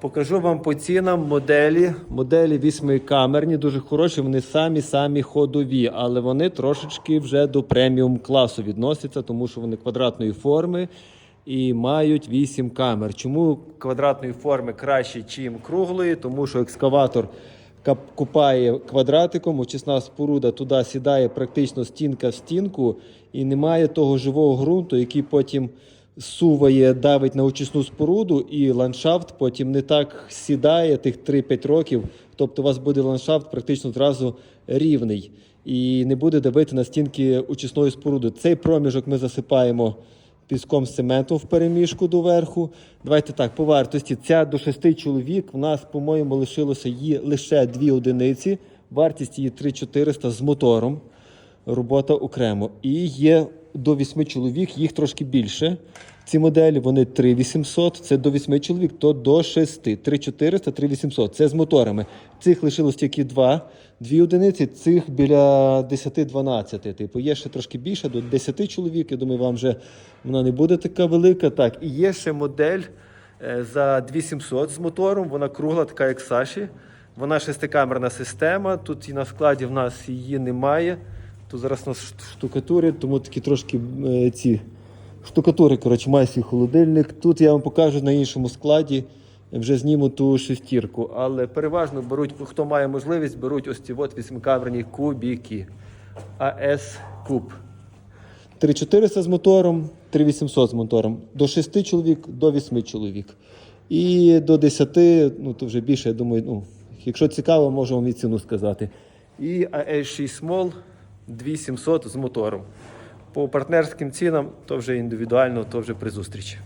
Покажу вам по цінам моделі. Моделі вісьмикамерні, дуже хороші, вони самі-самі ходові, але вони трошечки вже до преміум класу відносяться, тому що вони квадратної форми і мають 8 камер. Чому квадратної форми краще, ніж круглої? Тому що екскаватор купає квадратиком, очисна споруда туди сідає практично стінка в стінку, і немає того живого ґрунту, який потім суває, давить на очисну споруду, і ландшафт потім не так сідає тих 3-5 років. Тобто у вас буде ландшафт практично зразу рівний і не буде давити на стінки очисної споруди. Цей проміжок ми засипаємо піском з цементом в переміжку доверху. Давайте так, по вартості. Ця до 6 чоловік. У нас, по-моєму, лишилося її лише дві одиниці. Вартість її 3400 з мотором. Робота окремо. І є до 8 чоловік, їх трошки більше. Ці моделі вони 3800, це до 8 чоловік, то до 6. 3400, 3800. Це з моторами. Цих лишилось тільки два, дві одиниці, цих біля 10-12. Типу, є ще трошки більше, до 10 чоловік. Я думаю, вам вже вона не буде така велика. Так, і є ще модель е, за 2700 з мотором. Вона кругла, така як Саші. Вона шестикамерна система. Тут і на складі в нас її немає. Тут зараз нас штукатури, тому такі трошки е, ці штукатури, коротше, має свій холодильник. Тут я вам покажу на іншому складі. Вже зніму ту шестірку. Але переважно беруть, хто має можливість, беруть ось ці от вісьмикамерні кубіки. АС Куб. 3400 з мотором, 3800 з мотором. До 6 чоловік, до 8 чоловік. І до 10, ну то вже більше, я думаю, ну, якщо цікаво, можу вам і ціну сказати. І AS6 Small 2700 з мотором. По партнерським цінам, то вже індивідуально, то вже при зустрічі.